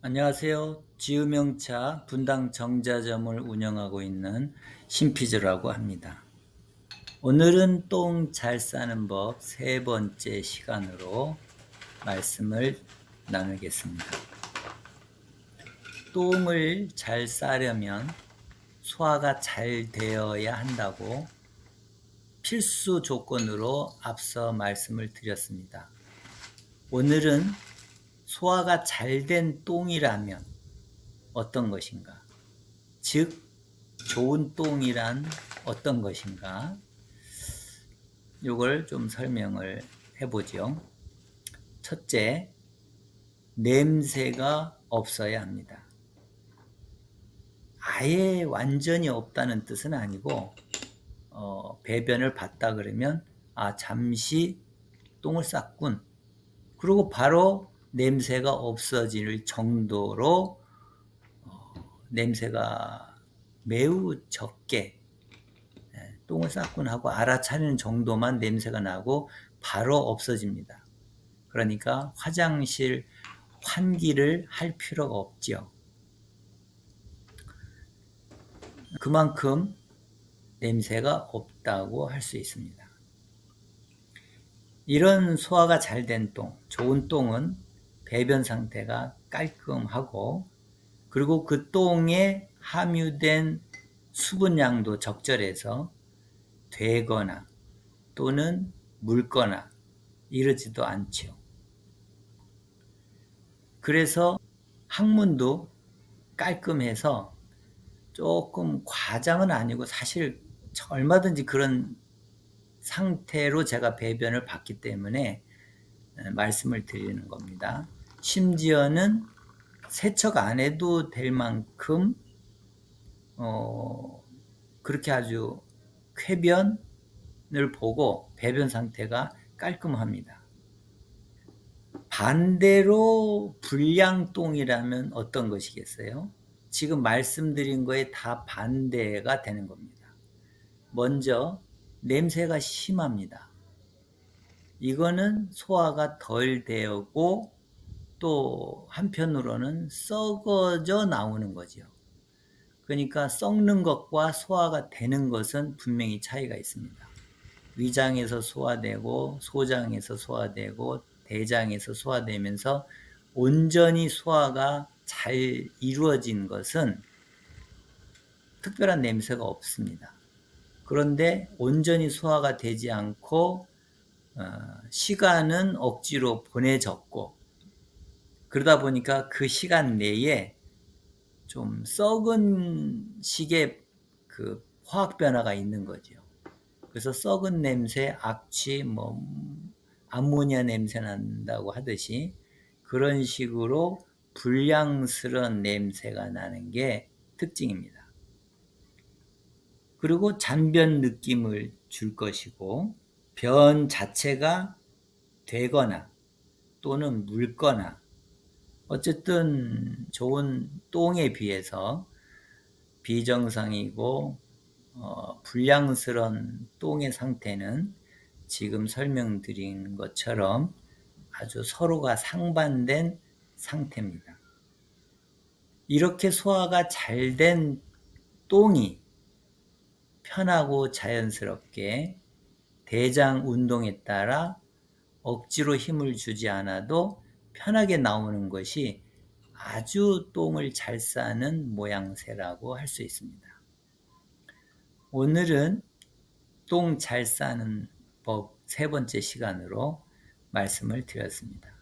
안녕하세요. 지우명차 분당 정자점을 운영하고 있는 신피즈라고 합니다. 오늘은 똥 잘 싸는 법 세 번째 시간으로 말씀을 나누겠습니다. 똥을 잘 싸려면 소화가 잘 되어야 한다고 필수 조건으로 앞서 말씀을 드렸습니다. 오늘은 소화가 잘 된 똥이라면 어떤 것인가? 즉, 좋은 똥이란 어떤 것인가? 이걸 좀 설명을 해보죠. 첫째, 냄새가 없어야 합니다. 아예 완전히 없다는 뜻은 아니고, 어, 배변을 봤다 그러면, 아, 잠시 똥을 쌌군. 그리고 바로 냄새가 없어질 정도로 어, 냄새가 매우 적게 예, 똥을 쌌군 하고 알아차리는 정도만 냄새가 나고 바로 없어집니다. 그러니까 화장실 환기를 할 필요가 없지요. 그만큼 냄새가 없다고 할 수 있습니다. 이런 소화가 잘 된 똥, 좋은 똥은 배변 상태가 깔끔하고 그리고 그 똥에 함유된 수분량도 적절해서 되거나 또는 묽거나 이러지도 않죠. 그래서 항문도 깔끔해서 조금 과장은 아니고 사실 얼마든지 그런 상태로 제가 배변을 봤기 때문에 말씀을 드리는 겁니다. 심지어는 세척 안 해도 될 만큼 어, 그렇게 아주 쾌변을 보고 배변 상태가 깔끔합니다. 반대로 불량똥이라면 어떤 것이겠어요? 지금 말씀드린 거에 다 반대가 되는 겁니다. 먼저 냄새가 심합니다. 이거는 소화가 덜 되고 또 한편으로는 썩어져 나오는 거죠. 그러니까 썩는 것과 소화가 되는 것은 분명히 차이가 있습니다. 위장에서 소화되고 소장에서 소화되고 대장에서 소화되면서 온전히 소화가 잘 이루어진 것은 특별한 냄새가 없습니다. 그런데 온전히 소화가 되지 않고 어, 시간은 억지로 보내졌고 그러다 보니까 그 시간 내에 좀 썩은 식의 그 화학 변화가 있는 거죠. 그래서 썩은 냄새, 악취, 뭐 암모니아 냄새 난다고 하듯이 그런 식으로 불량스러운 냄새가 나는 게 특징입니다. 그리고 잔변 느낌을 줄 것이고 변 자체가 되거나 또는 묽거나 어쨌든 좋은 똥에 비해서 비정상이고 어, 불량스러운 똥의 상태는 지금 설명드린 것처럼 아주 서로가 상반된 상태입니다. 이렇게 소화가 잘 된 똥이 편하고 자연스럽게 대장 운동에 따라 억지로 힘을 주지 않아도 편하게 나오는 것이 아주 똥을 잘 싸는 모양새라고 할 수 있습니다. 오늘은 똥 잘 싸는 법 세 번째 시간으로 말씀을 드렸습니다.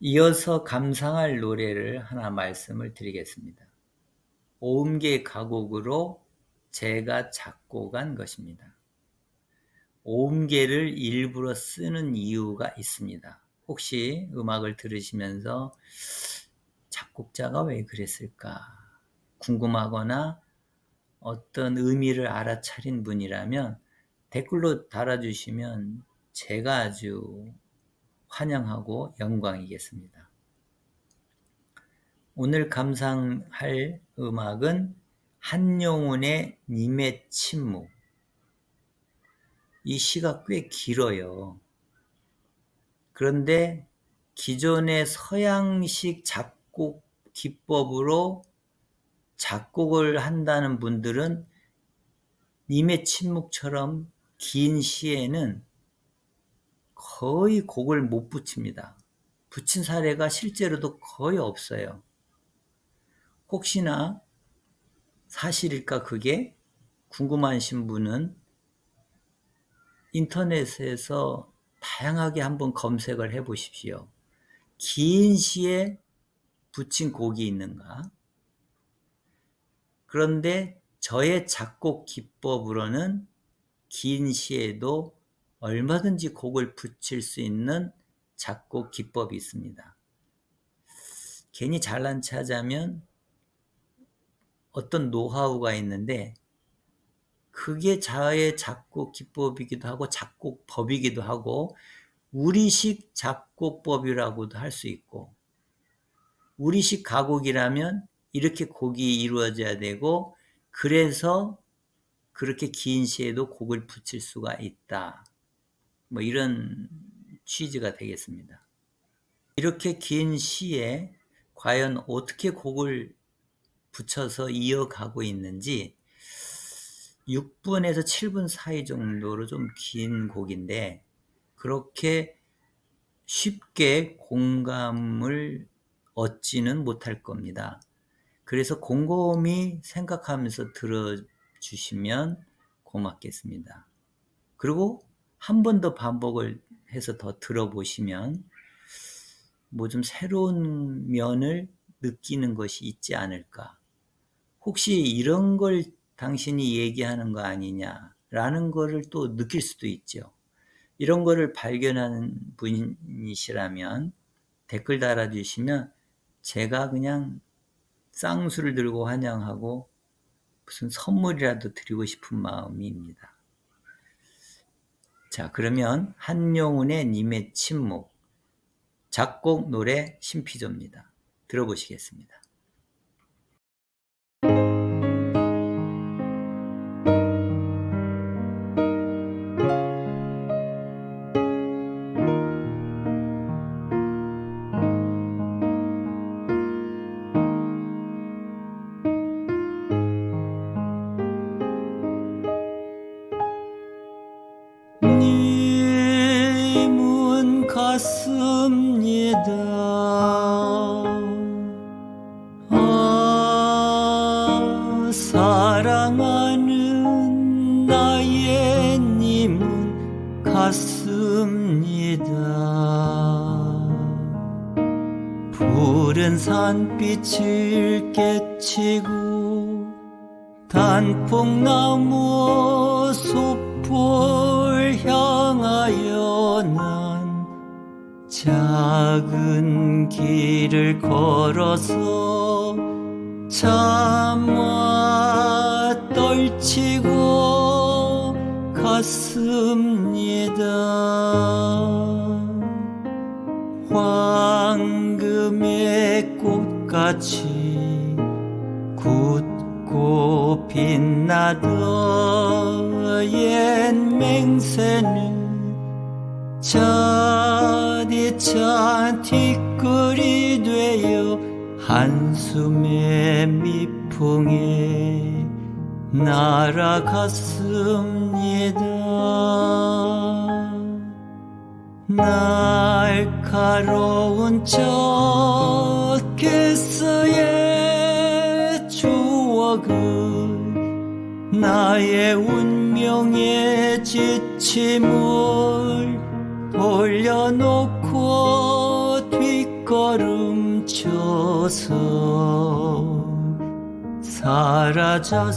이어서 감상할 노래를 하나 말씀을 드리겠습니다. 오음계 가곡으로 제가 작곡한 것입니다. 오음계를 일부러 쓰는 이유가 있습니다. 혹시 음악을 들으시면서 작곡자가 왜 그랬을까 궁금하거나 어떤 의미를 알아차린 분이라면 댓글로 달아주시면 제가 아주 환영하고 영광이겠습니다. 오늘 감상할 음악은 한용운의 님의 침묵. 이 시가 꽤 길어요. 그런데 기존의 서양식 작곡 기법으로 작곡을 한다는 분들은 님의 침묵처럼 긴 시에는 거의 곡을 못 붙입니다. 붙인 사례가 실제로도 거의 없어요. 혹시나 사실일까 그게 궁금하신 분은 인터넷에서 다양하게 한번 검색을 해 보십시오. 긴 시에 붙인 곡이 있는가? 그런데 저의 작곡 기법으로는 긴 시에도 얼마든지 곡을 붙일 수 있는 작곡 기법이 있습니다. 괜히 잘난 체 하자면 어떤 노하우가 있는데 그게 자의 작곡 기법이기도 하고 작곡법이기도 하고 우리식 작곡법이라고도 할 수 있고 우리식 가곡이라면 이렇게 곡이 이루어져야 되고 그래서 그렇게 긴 시에도 곡을 붙일 수가 있다. 뭐 이런 취지가 되겠습니다. 이렇게 긴 시에 과연 어떻게 곡을 붙여서 이어가고 있는지 6분에서 7분 사이 정도로 좀 긴 곡인데 그렇게 쉽게 공감을 얻지는 못할 겁니다. 그래서 곰곰이 생각하면서 들어주시면 고맙겠습니다. 그리고 한 번 더 반복을 해서 더 들어보시면 뭐 좀 새로운 면을 느끼는 것이 있지 않을까. 혹시 이런 걸 당신이 얘기하는 거 아니냐라는 거를 또 느낄 수도 있죠. 이런 거를 발견하는 분이시라면 댓글 달아주시면 제가 그냥 쌍수를 들고 환영하고 무슨 선물이라도 드리고 싶은 마음입니다. 자, 그러면 한용운의 님의 침묵 작곡 노래 심피조입니다. 들어보시겠습니다. 사랑하는 나의 님은 같습니다. 푸른 산빛을 깨치고 단풍나무 숲을 향하여 난 작은 길을 걸어서 차마 떨치고 갔습니다. 황금의 꽃같이 굳고 빛나던 옛 맹세는 차디찬 티끌이 되어 한숨의 미풍에 날아갔습니다. 날카로운 저 개서의 추억은 나의 운명의 지침을 돌려놓고 뒷걸음쳐서 사라졌습니다.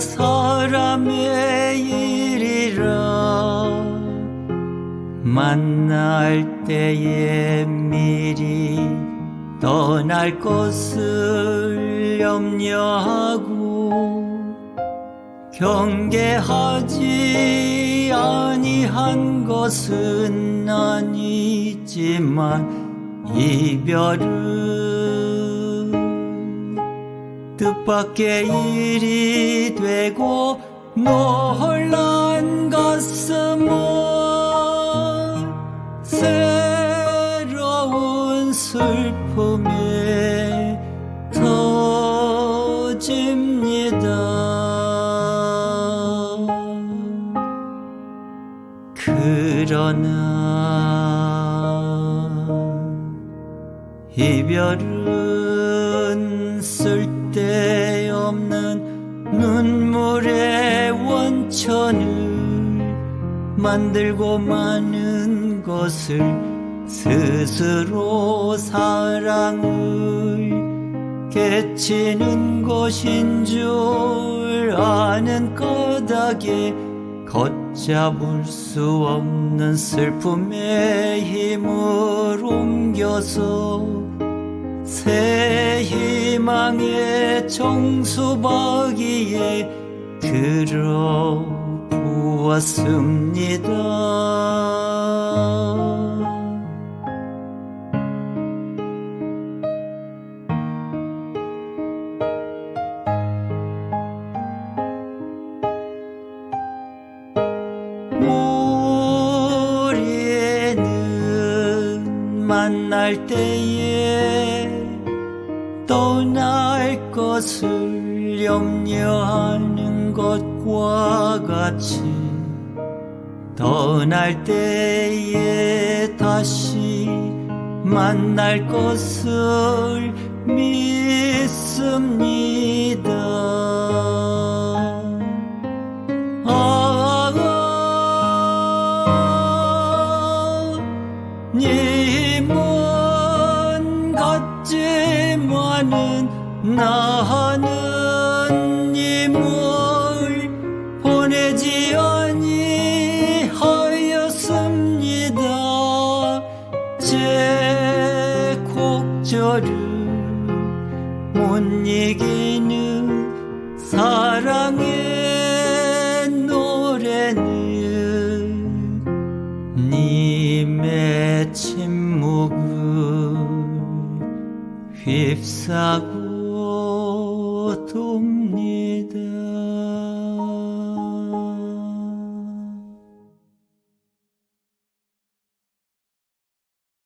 사람의 일이라 만날 때에 미리 떠날 것을 염려하고 경계하지 아니한 것은 아니지만 이별은 뜻밖의 일이 되고 놀란 가슴은 새로운 슬픔에 터집니다. 그러나 이별은 만들고 마는 것을 스스로 사랑을 깨치는 것인 줄 아는 까닭에 걷잡을 수 없는 슬픔의 힘을 옮겨서 새 희망의 정수박이에 들어 부었습니다. 우리는 만날 때에 떠날 것을 염려하는 것 과 같이 떠날 때에 다시 만날 것을 믿습니다. 아, 님은 같지만은 나는 사랑의 노래는 님의 침묵을 휩싸고